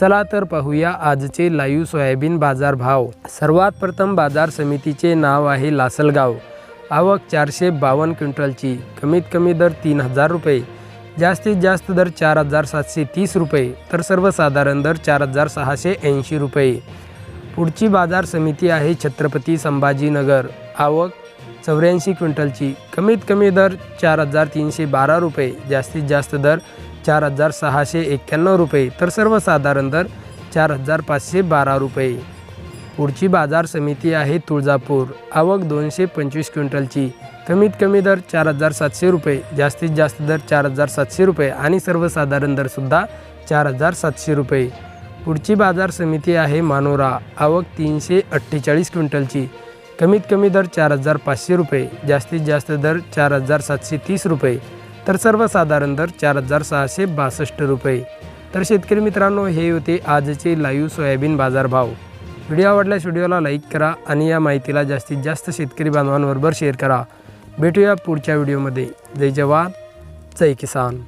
चला तर पाहूया आजचे लाईव्ह सोयाबीन बाजार भाव सर्वात प्रथम बाजार समितीचे नाव आहे लासलगाव. आवक चारशे बावन्न क्विंटलची. कमीत कमी दर तीन हजार रुपये. जास्तीत जास्त दर चार हजार सातशे तीस रुपये. तर सर्वसाधारण दर चार हजार सहाशे ऐंशी रुपये. पुढची बाजार समिती आहे छत्रपती संभाजीनगर. आवक चौऱ्याऐंशी क्विंटलची. कमीत कमी दर चार हजार तीनशे बारा रुपये. जास्तीत जास्त दर चार हजार सहाशे एक्क्याण्णव रुपये. तर सर्वसाधारण दर चार हजार पाचशे बारा रुपये. पुढची बाजार समिती आहे तुळजापूर. आवक दोनशे पंचवीस क्विंटलची. कमीत कमी दर चार हजार सातशे रुपये. जास्तीत जास्त दर चार हजार सातशे रुपये आणि सर्वसाधारण दरसुद्धा चार हजार सातशे रुपये. पुढची बाजार समिती आहे मानोरा. आवक तीनशे अठ्ठेचाळीस क्विंटलची. कमीत कमी दर चार हजार पाचशे रुपये. जास्तीत जास्त दर चार हजार सातशे तीस रुपये. तर सर्वसाधारण दर चार हजार सहाशे बासष्ट रुपये. तर शेतकरी मित्रांनो हे होते आजचे लाईव्ह सोयाबीन बाजारभाव. व्हिडिओ आवडल्यास व्हिडिओला लाईक करा आणि या माहितीला जास्तीत जास्त शेतकरी बांधवांबरोबर शेअर करा. भेटूया पुढच्या व्हिडिओमध्ये. जय जवान जय किसान.